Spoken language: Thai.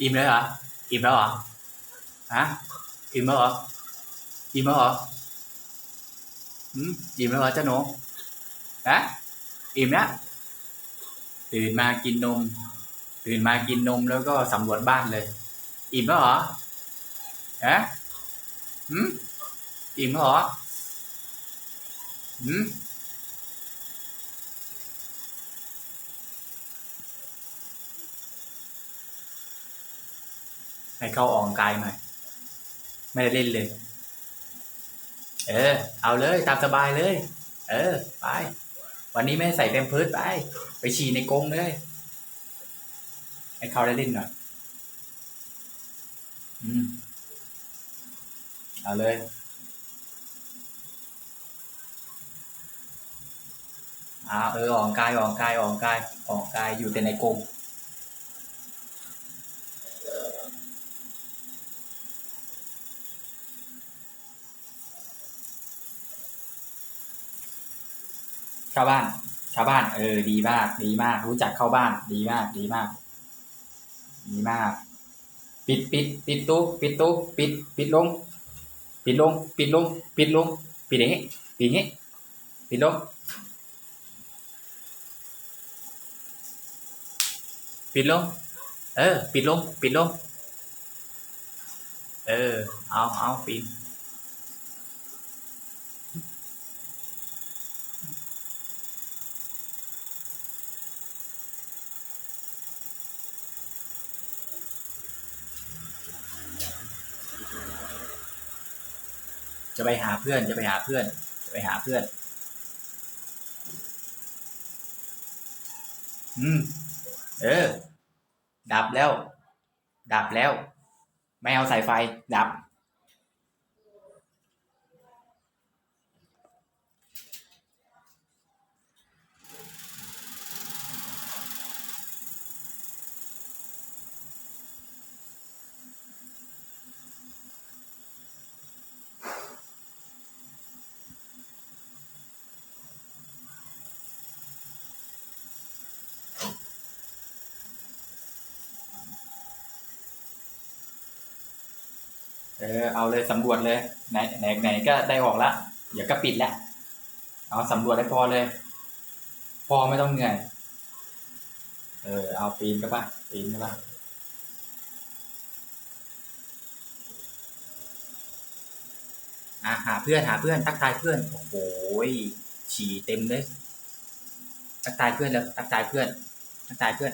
อิ่มเลยเหรออิ่มแล้วเหรอฮะอิ่มแล้วเหรออิ่มแล้วเหรออืมอิ่มแล้วเหรอเจ้าหนูฮะอิ่มแล้วตื่นมากินนม ตื่นมากินนมแล้วก็สำรวจบ้านเลย อิ่มแล้วเหรอฮะหืมอิ่มแล้วเหรอหืม ให้เข้าออกกำลังกายหน่อยไม่ได้เล่นเลย เออ เอาเลยตามสบายเลย เออ ไป วันนี้ไม่ใส่เต็มเพิร์ดไป ไปฉี่ในกรงเลย ให้เขาได้เล่นหน่อย อืม เอาเลยอ่าเออออกกายออกกายออกกายออกกายอยู่แต่ในกรง ชาบ้านชาบ้าน เออ ดีมาก ดีมาก รู้จักเข้าบ้าน ดีมาก ดีมาก ดีมาก ปิดปิดปิดตู้ปิดตู้ปิด ปิดลง ปิดลง ปิดลง ปิดลง ปิดอย่างงี้ปิดอย่างงี้ปิดลง ปิดลง เออ ปิดลง ปิดลง เออ เอาเอาปิด จะไปหาเพื่อน จะไปหาเพื่อน จะไปหาเพื่อน อืม เออ ดับแล้ว ดับแล้ว ไม่เอาสายไฟ ดับ เออเอาเลยสำรวจเลยไหนไหนไหนก็ได้ออกละเดี๋ยวก็ปิดล้วเอาสำรวจให้พอเลย พอไม่ต้องเหนื่อย เออ เอาปีนก็ป่ะปีนก็ป่ะอะหาเพื่อนหาเพื่อนทักทายเพื่อนโอ้โหฉี่เต็มเลยทักทายเพื่อนแล้วทักทายเพื่อนทักทายเพื่อน